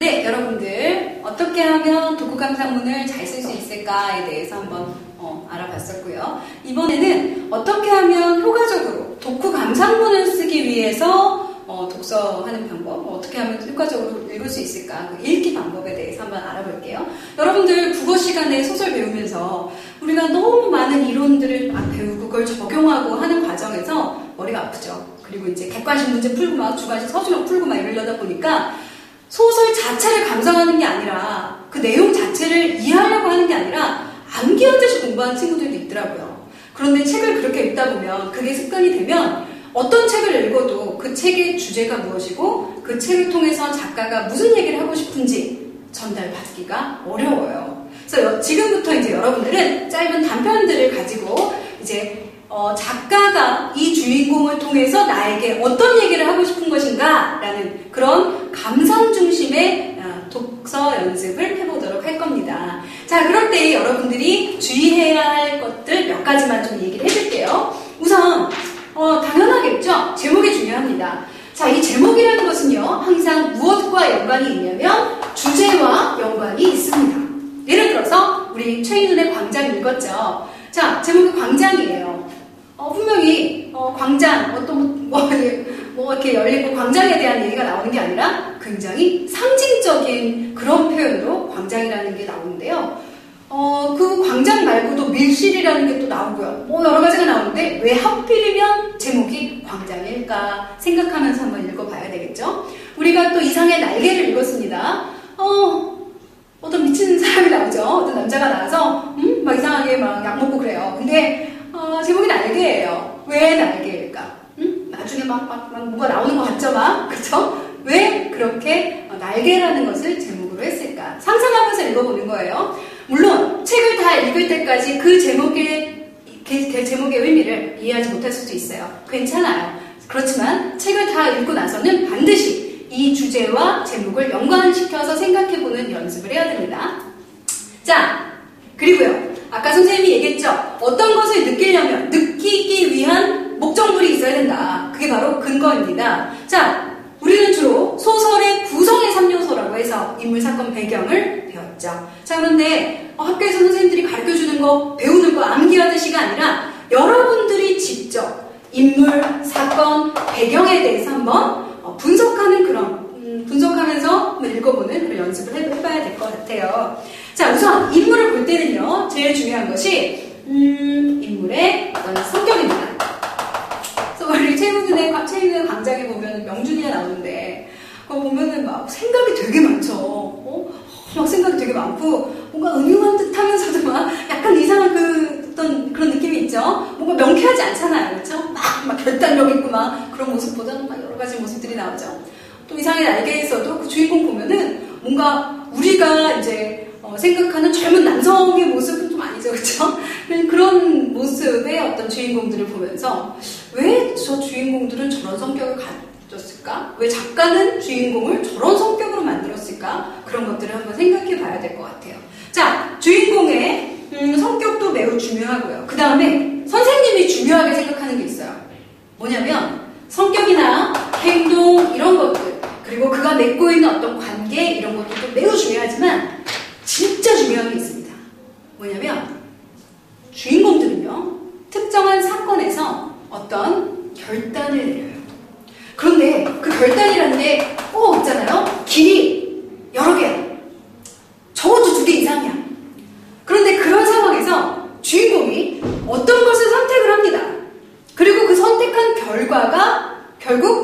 네, 여러분들 어떻게 하면 독후감상문을 잘 쓸 수 있을까에 대해서 한번 어, 알아봤었고요. 이번에는 어떻게 하면 효과적으로 독후 감상문을 쓰기 위해서 어, 독서하는 방법, 뭐 어떻게 하면 효과적으로 읽을 수 있을까, 그 읽기 방법에 대해서 한번 알아볼게요. 여러분들 국어 시간에 소설 배우면서 우리가 너무 많은 이론들을 막 배우고 그걸 적용하고 하는 과정에서 머리가 아프죠. 그리고 이제 객관식 문제 풀고 막 주관식 서술형 풀고 막 이러려다 보니까 소설 자체를 감상하는 게 아니라 그 내용 자체를 이해하려고 하는 게 아니라 암기하듯이 공부하는 친구들도 있더라고요. 그런데 책을 그렇게 읽다 보면 그게 습관이 되면 어떤 책을 읽어도 그 책의 주제가 무엇이고 그 책을 통해서 작가가 무슨 얘기를 하고 싶은지 전달받기가 어려워요. 그래서 지금부터 이제 여러분들은 짧은 단편들을 가지고 이제 어, 작가가 이 주인공을 통해서 나에게 어떤 얘기를 하고 싶은 것인가 라는 그런 감상 중심의 어, 독서 연습을 해보도록 할 겁니다. 자, 그럴 때 여러분들이 주의해야 할 것들 몇 가지만 좀 얘기를 해줄게요. 우선, 어, 당연하겠죠? 제목이 중요합니다. 자, 이 제목이라는 것은요, 항상 무엇과 연관이 있냐면 주제와 연관이 있습니다. 예를 들어서 우리 최인훈의 광장 읽었죠? 자, 제목이 광장이에요. 어, 분명히 어, 광장 어떤 뭐, 뭐 이렇게 열리고 광장에 대한 얘기가 나오는 게 아니라 굉장히 상징적인 그런 표현으로 광장이라는 게 나오는데요. 어, 그 광장 말고도 밀실이라는 게 또 나오고요. 뭐 여러 가지가 나오는데 왜 하필이면 제목이 광장일까 생각하면서 한번 읽어봐야 되겠죠. 우리가 또 이상의 날개를 읽었습니다. 어, 어떤 미친 사람이 나오죠. 어떤 남자가 나와서 음? 막 이상하게 막 약 먹고 그래요. 근데 어, 제목이 날개예요. 왜 날개일까? 음? 나중에 막, 막, 막 뭐가 나오는 것 같죠, 막? 그쵸? 왜 그렇게 어, 날개라는 것을 제목으로 했을까? 상상하면서 읽어보는 거예요. 물론, 책을 다 읽을 때까지 그 제목의, 그 제목의 의미를 이해하지 못할 수도 있어요. 괜찮아요. 그렇지만, 책을 다 읽고 나서는 반드시 이 주제와 제목을 연관시켜서 생각해보는 연습을 해야 됩니다. 자, 그리고요. 아까 선생님이 얘기했죠. 어떤 것을 느끼려면 느끼기 위한 목적물이 있어야 된다. 그게 바로 근거입니다. 자, 우리는 주로 소설의 구성의 3요소라고 해서 인물, 사건, 배경을 배웠죠. 자, 그런데 학교에서 선생님들이 가르쳐 주는 거, 배우는 거 암기하듯이가 아니라 여러분들이 직접 인물, 사건, 배경에 대해서 한번 어, 분석하는 그런, 음, 분석하면서 읽어보는 그런 연습을 해봐야 될 것 같아요. 자, 우선 인물을 볼 때는요, 제일 중요한 것이 음, 인물의 어떤 성격입니다. 그래서 우리 최근에 최근에 광장에 보면 명준이가 나오는데 그거 보면은 막 생각이 되게 많죠. 어? 막 생각이 되게 많고 뭔가 음흉한 듯 하면서도 막 약간 이상한 그 어떤 그런 느낌이 있죠. 뭔가 명쾌하지 않잖아요, 그렇죠? 막, 막 결단력 있고 막 그런 모습보다는 막 여러 가지 모습들이 나오죠. 또 이상의 날개에서도 그 주인공 보면은 뭔가 우리가 이제 어, 생각하는 젊은 남성의 모습은 좀 아니죠, 그렇죠? 그런 모습의 어떤 주인공들을 보면서 왜 저 주인공들은 저런 성격을 가졌을까? 왜 작가는 주인공을 저런 성격으로 만들었을까? 그런 것들을 한번 생각해 봐야 될 것 같아요. 자, 주인공의 음, 성격도 매우 중요하고요. 그 다음에 선생님이 중요하게 생각하는 게 있어요. 뭐냐면 성격이나 행동 이런 것들 그리고 그가 맺고 있는 어떤 관계 이런 것들도 매우 중요하지만 진짜 중요한 게 있습니다. 뭐냐면 주인공들은요 특정한 사건에서 어떤 결단을 내려요. 그런데 그 결단이라는 게꼭 있잖아요. 길이 여러 개, 적어도 두 개 이상이야. 그런데 그런 상황에서 주인공이 어떤 것을 선택을 합니다. 그리고 그 선택한 결과가 결국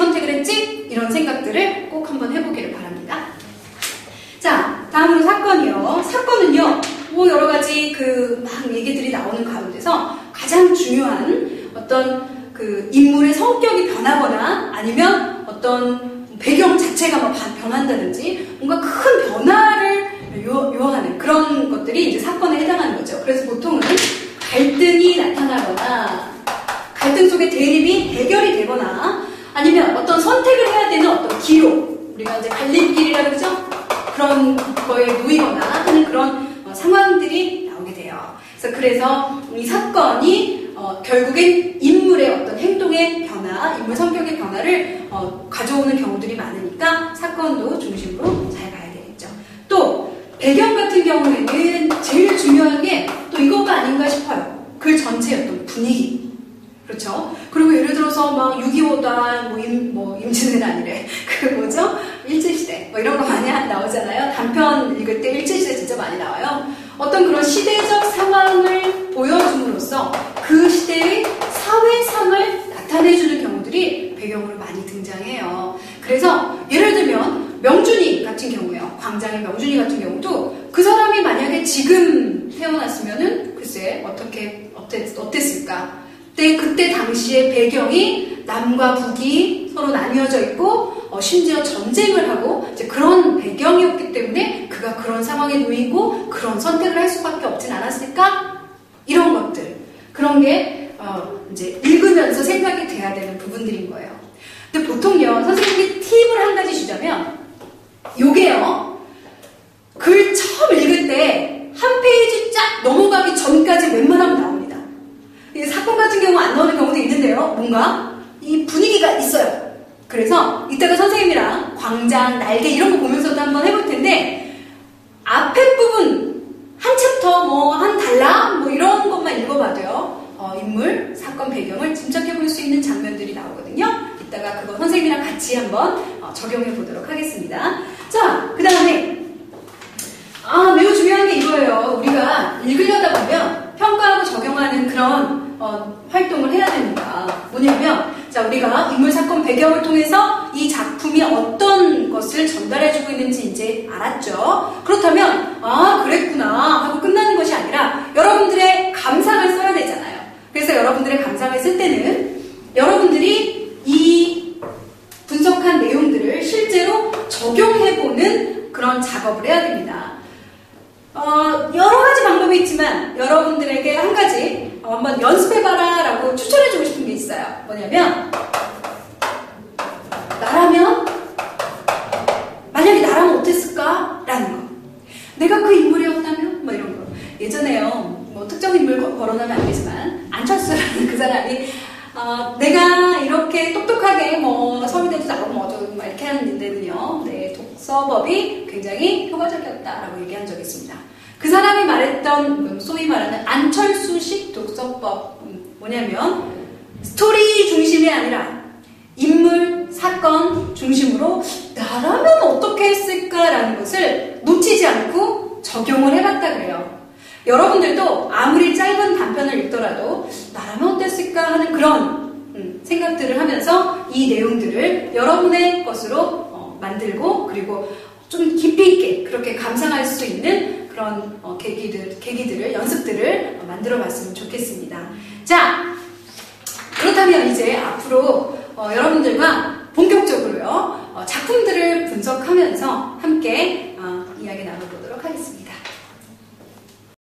선택을 했지? 이런 생각들을 꼭 한번 해보기를 바랍니다. 자, 다음으로 사건이요. 사건은요, 뭐 여러 가지 그 막 얘기들이 나오는 가운데서 가장 중요한 어떤 그 인물의 성격이 변하거나 아니면 어떤 배경 자체가 뭐 막 변한다든지 뭔가 큰 변화를 요하는 그런 것들이 이제 사건에 해당하는 거죠. 그래서 보통은 갈등이 나타나거나 갈등 속에 대립이 해결이 되거나 아니면 어떤 선택을 해야 되는 어떤 기록 우리가 이제 갈림길이라 그러죠 그런 거에 놓이거나 하는 그런 어, 상황들이 나오게 돼요. 그래서 그래서 이 사건이 어, 결국엔 인물의 어떤 행동의 변화, 인물 성격의 변화를 어, 가져오는 경우들이 많으니까 사건도 중심으로 잘 봐야 되겠죠. 또 배경 같은 경우에는 제일 중요한 게 또 이거가 아닌가 싶어요. 글 전체의 어떤 분위기. 그렇죠? 그리고 예를 들어서 막 6.25다, 뭐, 임, 뭐, 임진왜란 아니래. 그 뭐죠? 일제시대. 뭐 이런 거 많이 나오잖아요. 단편 읽을 때 일제시대 진짜 많이 나와요. 어떤 그런 시대적 상황을 보여줌으로써 그 시대의 사회상을 나타내주는 경우들이 배경으로 많이 등장해요. 그래서 예를 들면 명준이 같은 경우요. 광장의 명준이 같은 경우도 그 사람이 만약에 지금 태어났으면은 글쎄 어떻게 어땠, 어땠을까? 그때 그때 당시의 배경이 남과 북이 서로 나뉘어져 있고 어, 심지어 전쟁을 하고 이제 그런 배경이었기 때문에 그가 그런 상황에 놓이고 그런 선택을 할 수밖에 없진 않았을까? 이런 것들 그런 게 어, 이제 읽으면서 생각이 돼야 되는 부분들인 거예요. 근데 보통요 선생님이 팁을 한 가지 주자면 요게요 글 처음 읽을 때 한 페이지 쫙 넘어가기 전까지 웬만하면 나옵니다. 사건 같은 경우 안 나오는 경우도 있는데요. 뭔가 이 분위기가 있어요. 그래서 이따가 선생님이랑 광장, 날개 이런 거 보면서도 한번 해볼 텐데 앞에 부분 한 챕터 뭐한 달랑 뭐 이런 것만 읽어봐도요. 어, 인물, 사건 배경을 짐작해 볼 수 있는 장면들이 나오거든요. 이따가 그거 선생님이랑 같이 한번 어, 적용해 보도록 하겠습니다. 자, 그 다음에 아 매우 중요한 게 이거예요. 우리가 읽으려다 보면 평가하고 적용하는 그런 어, 활동을 해야 됩니다. 뭐냐면 자 우리가 인물 사건 배경을 통해서 이 작품이 어떤 것을 전달해주고 있는지 이제 알았죠. 그렇다면 아 그랬구나 하고 끝나는 것이 아니라 여러분들의 감상을 써야 되잖아요. 그래서 여러분들의 감상을 쓸 때는 여러분들이 이 분석한 내용들을 실제로 적용해보는 그런 작업을 해야 됩니다. 어, 여러 가지 방법이 있지만 여러분들에게 한 가지 어, 한번 연습해봐라 라고 추천해주고 싶은 게 있어요. 뭐냐면 나라면 만약에 나라면 어땠을까? 라는 거. 내가 그 인물이었다면? 뭐 이런 거. 예전에요. 뭐 특정 인물 거론하면 안 되지만 안철수라는 그 사람이 어, 내가 이렇게 똑똑하게 뭐 서울대도 나오고 뭐어쩌고 이렇게 하는데는요. 네, 독 서법이 굉장히 효과적이었다라고 얘기한 적이 있습니다. 그 사람이 말했던 소위 말하는 안철수식 독서법 뭐냐면 스토리 중심이 아니라 인물, 사건 중심으로 나라면 어떻게 했을까라는 것을 놓치지 않고 적용을 해봤다 그래요. 여러분들도 아무리 짧은 단편을 읽더라도 나라면 어땠을까 하는 그런 음, 생각들을 하면서 이 내용들을 여러분의 것으로 어, 만들고 그리고 좀 깊이 있게 그렇게 감상할 수 있는 그런 어, 계기들, 계기들을, 연습들을 만들어 봤으면 좋겠습니다. 자, 그렇다면 이제 앞으로 어, 여러분들과 본격적으로요, 어, 작품들을 분석하면서 함께 어, 이야기 나눠보도록 하겠습니다.